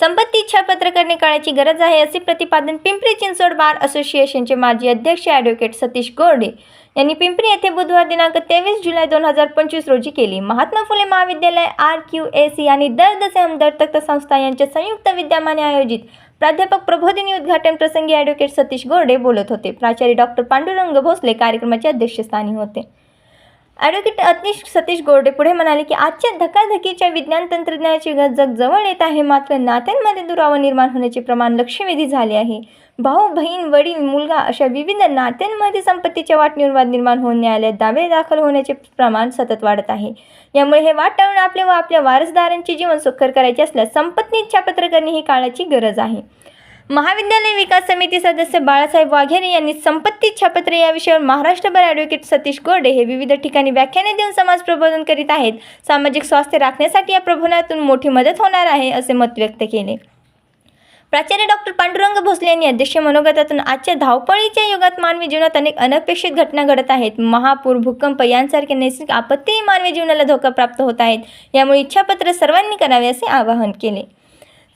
संपत्ती इच्छापत्र करणे गरज आहे असे प्रतिपादन पिंपरी चिंचवड बार असोसिएशनचे माजी अध्यक्ष ॲडव्होकेट सतीश गोरडे यांनी पिंपरी येथे बुधवार दिनांक तेवीस जुलै दोन हजार पंचवीस रोजी केली. महात्मा फुले महाविद्यालय आर क्यू ए सी आणि दर्द से हमदर्द संस्था यांच्या संयुक्त विद्यमाने आयोजित प्राध्यापक प्रबोधिनी उद्घाटन प्रसंगी ॲडव्होकेट सतीश गोरडे बोलत होते. प्राचार्य डॉक्टर पांडुरंग भोसले कार्यक्रमाच्या अध्यक्षस्थानी होते. ॲडव्होकेट अतिश सतीश गोरडे पुढे म्हणाले की आजच्या धकाधकीच्या विज्ञान तंत्रज्ञानाची जग जवळ येत आहे. मात्र नात्यांमध्ये दुरावा निर्माण होण्याचे प्रमाण लक्षवेधी झाले आहे. भाऊ बहीण वडील मुलगा अशा विविध नात्यांमध्ये संपत्तीच्या वाटणीवर वाद निर्माण होऊन न्यायालयात दावे दाखल होण्याचे प्रमाण सतत वाढत आहे. यामुळे हे वाट टाळून आपले व आपल्या वारसदारांचे जीवन सुखकर करायचे असल्यास संपत्ती इच्छापत्र करणे ही काळाची गरज आहे. महाविद्यालय विकास समिती सदस्य बाळासाहेब वाघेरे यांनी संपत्ती छापत्र या विषयावर महाराष्ट्रभर ॲडव्होकेट सतीश गोर्डे हे विविध ठिकाणी व्याख्याने देऊन समाज प्रबोधन करीत आहेत. सामाजिक स्वास्थ्य राखण्यासाठी या प्रबोधनातून मोठी मदत होणार आहे असे मत व्यक्त केले. प्राचार्य डॉक्टर पांडुरंग भोसले यांनी अध्यक्ष मनोगतातून आजच्या धावपळीच्या युगात मानवी जीवनात अनेक अनपेक्षित घटना घडत आहेत. महापूर भूकंप यांसारखे नैसर्गिक आपत्तीही मानवी जीवनाला धोका प्राप्त होत आहेत. यामुळे इच्छापत्र सर्वांनी करावे असे आवाहन केले.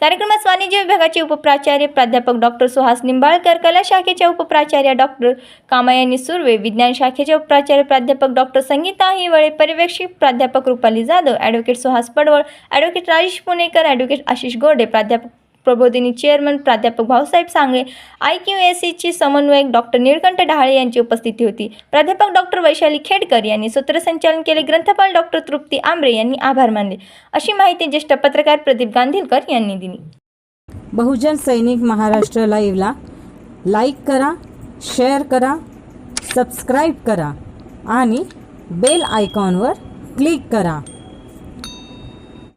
कार्यक्रमात वाणिज्य विभागाचे उपप्राचार्य प्राध्यापक डॉक्टर सुहास निंबाळकर कला शाखेच्या उपप्राचार्य डॉक्टर कामायानी सुर्वे विज्ञान शाखेचे उपप्राचार्य प्राध्यापक डॉक्टर संगीता हिवळे पर्यवेक्षक प्राध्यापक Rupali Jadhav advocate Suhas Padwal advocate Rajesh Punekar advocate Ashish Gode प्राध्यापक प्रबोधिनी चेअरमन प्राध्यापक Bhausaheb Sangle I Q S सीची समन्वयक डॉक्टर निळकंठ डहाळे यांची उपस्थिती होती. प्राध्यापक डॉक्टर वैशाली खेडकर यांनी सूत्रसंचालन केले. ग्रंथपाल डॉक्टर तृप्ती आंबरे यांनी आभार मानले. अशी माहिती ज्येष्ठ पत्रकार प्रदीप गांधीलकर यांनी दिली. बहुजन सैनिक महाराष्ट्र लाईव्हला लाईक करा शेअर करा सबस्क्राईब करा आणि बेल आयकॉनवर क्लिक करा.